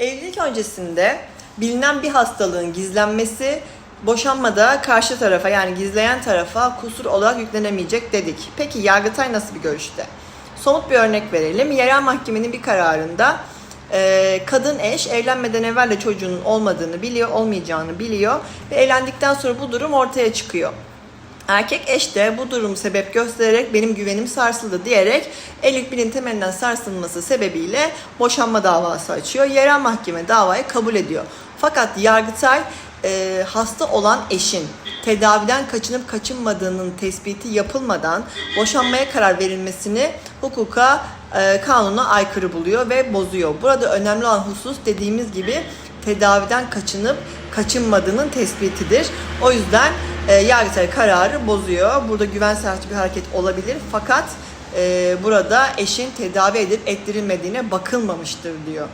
Evlilik öncesinde bilinen bir hastalığın gizlenmesi boşanmada karşı tarafa yani gizleyen tarafa kusur olarak yüklenemeyecek dedik. Peki Yargıtay nasıl bir görüşte? Somut bir örnek verelim. Yerel mahkemenin bir kararında e, kadın eş evlenmeden evvel de çocuğunun olmadığını biliyor, olmayacağını biliyor ve evlendikten sonra bu durum ortaya çıkıyor. Erkek eş de bu durumu sebep göstererek benim güvenim sarsıldı diyerek evlilik bilin temelinden sarsılması sebebiyle boşanma davası açıyor. Yerel mahkeme davayı kabul ediyor. Fakat Yargıtay e, hasta olan eşin tedaviden kaçınıp kaçınmadığının tespiti yapılmadan boşanmaya karar verilmesini hukuka, e, kanuna aykırı buluyor ve bozuyor. Burada önemli olan husus dediğimiz gibi tedaviden kaçınıp kaçınmadığının tespitidir. O yüzden e, Yargıtay kararı bozuyor. Burada güven sahibi bir hareket olabilir fakat e, burada eşin tedavi edip ettirilmediğine bakılmamıştır diyor.